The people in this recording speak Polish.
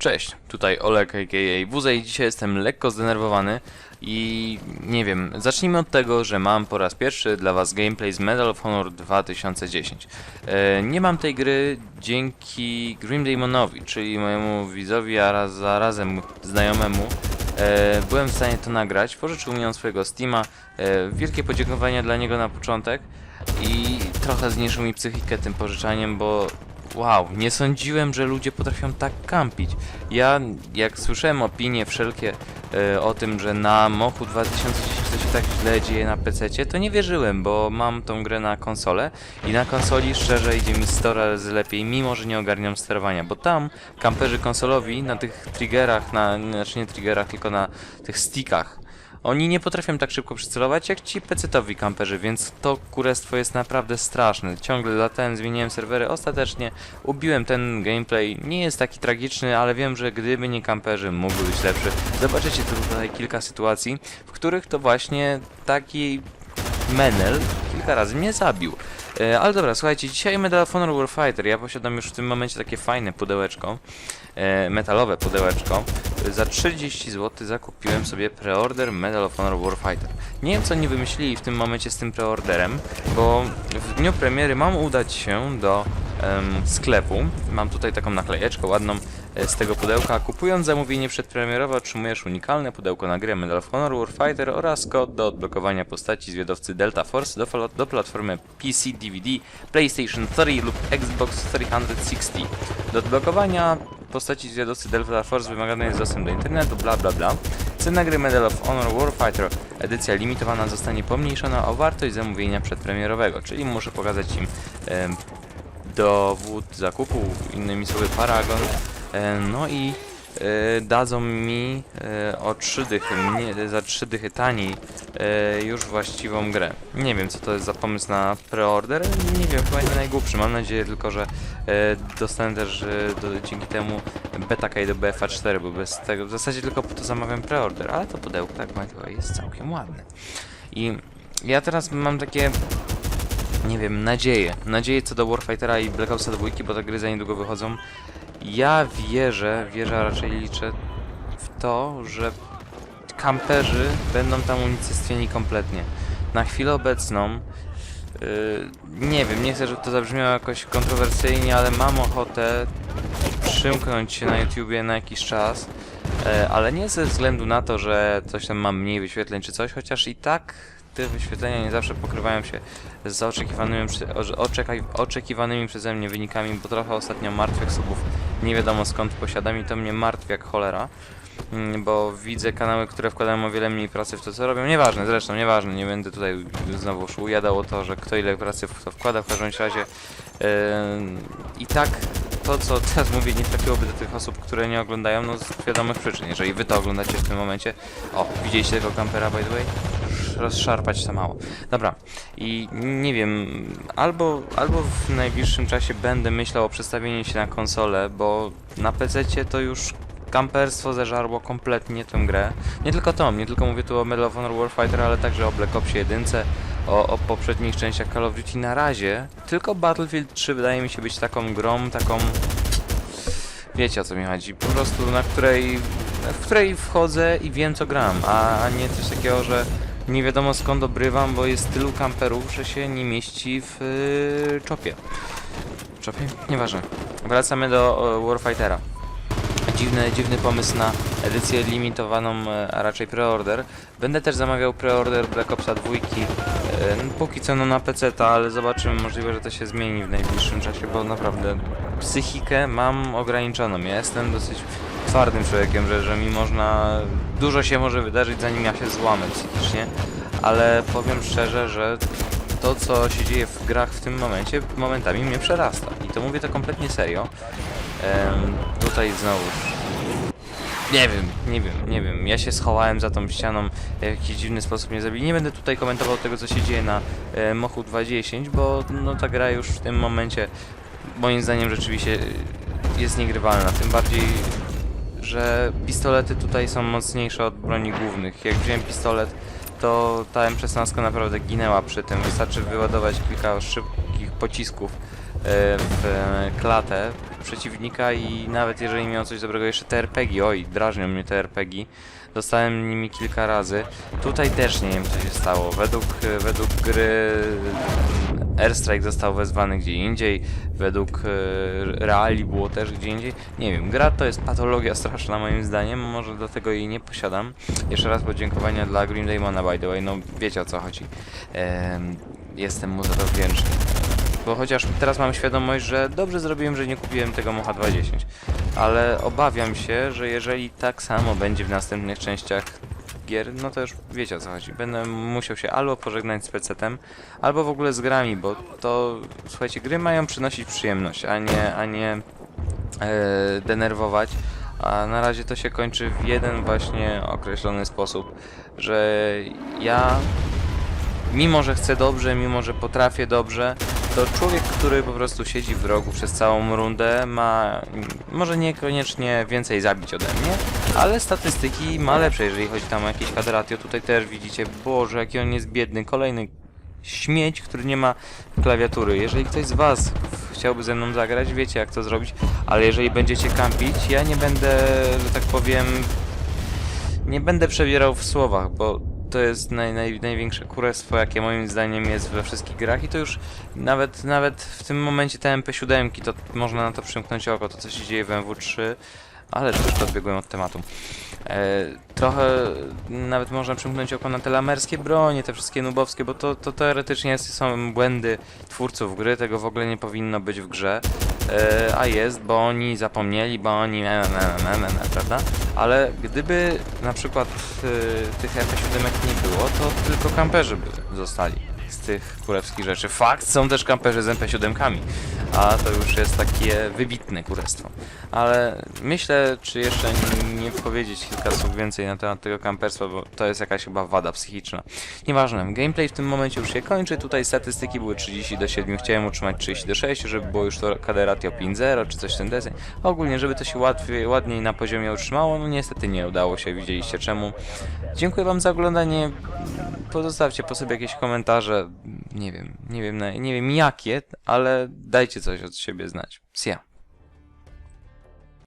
Cześć, tutaj Olek aka Wuze i dzisiaj jestem lekko zdenerwowany i nie wiem, zacznijmy od tego, że mam po raz pierwszy dla was gameplay z Medal of Honor 2010. E, nie mam tej gry dzięki Grim Daemonowi, czyli mojemu widzowi, a raz, zarazem znajomemu. E, byłem w stanie to nagrać, pożyczył mi on swojego Steama, e, wielkie podziękowania dla niego na początek i trochę zniszczył mi psychikę tym pożyczaniem, bo Wow, nie sądziłem, że ludzie potrafią tak kampić. Ja, jak słyszałem opinie wszelkie e, o tym, że na Mochu 2010 to się tak źle dzieje na PC, to nie wierzyłem, bo mam tą grę na konsolę i na konsoli szczerze idzie mi 100 razy lepiej, mimo że nie ogarniam sterowania, bo tam kamperzy konsolowi na tych triggerach, na, znaczy nie triggerach, tylko na tych stickach, oni nie potrafią tak szybko przycelować jak ci pecetowi kamperzy, więc to kurestwo jest naprawdę straszne. Ciągle latałem, zmieniałem serwery, ostatecznie ubiłem ten gameplay. Nie jest taki tragiczny, ale wiem, że gdyby nie kamperzy mógłby być lepszy. Zobaczycie tu tutaj kilka sytuacji, w których to właśnie taki Menel kilka razy mnie zabił. E, ale dobra, słuchajcie, dzisiaj Medal of Honor Warfighter. Ja posiadam już w tym momencie takie fajne pudełeczko, e, metalowe pudełeczko. Za 30 zł zakupiłem sobie preorder Medal of Honor Warfighter. Nie wiem, co oni wymyślili w tym momencie z tym preorderem, bo w dniu premiery mam udać się do sklepu. Mam tutaj taką naklejeczkę ładną e, z tego pudełka. Kupując zamówienie przedpremierowe otrzymujesz unikalne pudełko na grę Medal of Honor Warfighter oraz kod do odblokowania postaci zwiadowcy Delta Force do, do platformy PC, DVD, PlayStation 4 lub Xbox 360. Do odblokowania postaci zwiadowcy Delta Force wymagany jest dostęp do internetu, bla bla bla. Cena gry Medal of Honor Warfighter edycja limitowana zostanie pomniejszona o wartość zamówienia przedpremierowego, czyli muszę pokazać im dowód zakupu, innymi słowy paragon, e, no i e, dadzą mi e, o 3 dychy, za 3 dychy taniej już właściwą grę. Nie wiem co to jest za pomysł na preorder, nie wiem, chyba nie najgłupszy, mam nadzieję tylko, że dostanę też do, dzięki temu beta key do BFA 4, bo bez tego, w zasadzie tylko po to zamawiam preorder, ale to pudełko tak by jest całkiem ładne. I ja teraz mam takie nie wiem, nadzieję. Nadzieję co do Warfightera i Black Opsa 2, bo te gry za niedługo wychodzą. Ja wierzę, wierzę, a raczej liczę w to, że kamperzy będą tam unicestwieni kompletnie. Na chwilę obecną yy, nie wiem, nie chcę, żeby to zabrzmiało jakoś kontrowersyjnie, ale mam ochotę przymknąć się na YouTubie na jakiś czas, e, ale nie ze względu na to, że coś tam mam mniej wyświetleń czy coś, chociaż i tak te wyświetlenia nie zawsze pokrywają się z oczekiwanymi, oczekiwanymi przeze mnie wynikami, bo trochę ostatnio martwych subów nie wiadomo skąd posiadam i to mnie martwi jak cholera. Mm, Bo widzę kanały, które wkładają o wiele mniej pracy w to, co robią. Nieważne, zresztą, nieważne, nie będę tutaj znowu już ujadał o to, że kto ile pracy w to wkłada, w każdym razie yy, i tak to, co teraz mówię, nie trafiłoby do tych osób, które nie oglądają, no z wiadomych przyczyn. Jeżeli wy to oglądacie w tym momencie, o, widzieliście tego kampera, by the way? Rozszarpać to mało. Dobra, i nie wiem, albo, albo w najbliższym czasie będę myślał o przestawieniu się na konsolę, bo na PC to już kamperstwo zeżarło kompletnie tę grę. Nie tylko tą, nie tylko mówię tu o Medal of Honor Warfighter, ale także o Black Opsie 1, o, o poprzednich częściach Call of Duty. Na razie tylko Battlefield 3 wydaje mi się być taką grą, taką... Wiecie o co mi chodzi, po prostu na której, w której wchodzę i wiem co gram, a, a nie coś takiego, że nie wiadomo skąd obrywam, bo jest tylu kamperów, że się nie mieści w yy, czopie. Czopie? Nieważne. Wracamy do o, Warfightera. Dziwny, dziwny pomysł na edycję limitowaną, e, a raczej preorder. Będę też zamawiał preorder Black Opsa 2. e, no, Póki co no na PC, ale zobaczymy, możliwe, że to się zmieni w najbliższym czasie, bo naprawdę psychikę mam ograniczoną. Ja jestem dosyć twardym człowiekiem, że, że mi można. Dużo się może wydarzyć, zanim ja się złamę psychicznie, ale powiem szczerze, że to, co się dzieje w grach w tym momencie, momentami mnie przerasta. I to mówię to kompletnie serio. Em, tutaj znowu. Nie wiem, nie wiem, nie wiem. Ja się schowałem za tą ścianą, w jakiś dziwny sposób mnie zabili. Nie będę tutaj komentował tego, co się dzieje na e, Mochu 2.10, bo no, ta gra już w tym momencie moim zdaniem rzeczywiście jest niegrywalna. Tym bardziej, że pistolety tutaj są mocniejsze od broni głównych. Jak wziąłem pistolet, to ta M16 naprawdę ginęła przy tym. Wystarczy wyładować kilka szybkich pocisków w e, klatę przeciwnika i nawet jeżeli miał coś dobrego, jeszcze te RPG, oj, drażnią mnie te RPG, dostałem nimi kilka razy. Tutaj też nie wiem co się stało. Według, według gry Airstrike został wezwany gdzie indziej, według e, reali było też gdzie indziej. Nie wiem, gra to jest patologia straszna moim zdaniem, może dlatego jej nie posiadam. Jeszcze raz podziękowania dla Green Daemona by the way, no wiecie o co chodzi. Em, jestem mu za to wdzięczny. Bo chociaż teraz mam świadomość, że dobrze zrobiłem, że nie kupiłem tego Mocha 210. Ale obawiam się, że jeżeli tak samo będzie w następnych częściach gier, no to już wiecie o co chodzi. Będę musiał się albo pożegnać z PC-tem, albo w ogóle z grami, bo to, słuchajcie, gry mają przynosić przyjemność, a nie, a nie e, denerwować. A na razie to się kończy w jeden właśnie określony sposób, że ja mimo że chcę dobrze, mimo że potrafię dobrze, to człowiek, który po prostu siedzi w rogu przez całą rundę, ma może niekoniecznie więcej zabić ode mnie, ale statystyki ma lepsze, jeżeli chodzi tam o jakieś kadratio. Tutaj też widzicie, boże, jaki on jest biedny. Kolejny śmieć, który nie ma klawiatury. Jeżeli ktoś z Was chciałby ze mną zagrać, wiecie jak to zrobić, ale jeżeli będziecie kampić, ja nie będę, że tak powiem, nie będę przebierał w słowach, bo to jest naj, naj, największe kurestwo, jakie moim zdaniem jest we wszystkich grach i to już nawet, nawet w tym momencie te MP7 to można na to przymknąć oko, to co się dzieje w MW3, ale troszkę odbiegłem od tematu. E, trochę nawet można przymknąć oko na te lamerskie bronie, te wszystkie nubowskie, bo to, to teoretycznie są błędy twórców gry, tego w ogóle nie powinno być w grze. E, a jest, bo oni zapomnieli, bo oni na, na, na, na, na, prawda? Ale gdyby na przykład e, tych MP7 nie było, to tylko kamperzy by zostali z tych kurewskich rzeczy. Fakt, są też kamperzy z MP7, a to już jest takie wybitne kurestwo. Ale myślę, czy jeszcze nie powiedzieć kilka słów więcej na temat tego kamperstwa, bo to jest jakaś chyba wada psychiczna. Nieważne, gameplay w tym momencie już się kończy, tutaj statystyki były 30 do 7, chciałem utrzymać 30 do 6, żeby było już to KD ratio 5.0 czy coś w ten deseń. Ogólnie, żeby to się łatwiej, ładniej na poziomie utrzymało, no niestety nie udało się, widzieliście czemu. Dziękuję wam za oglądanie, pozostawcie po sobie jakieś komentarze, nie wiem, nie wiem, nie wiem jakie, ale dajcie coś od siebie znać. Sia.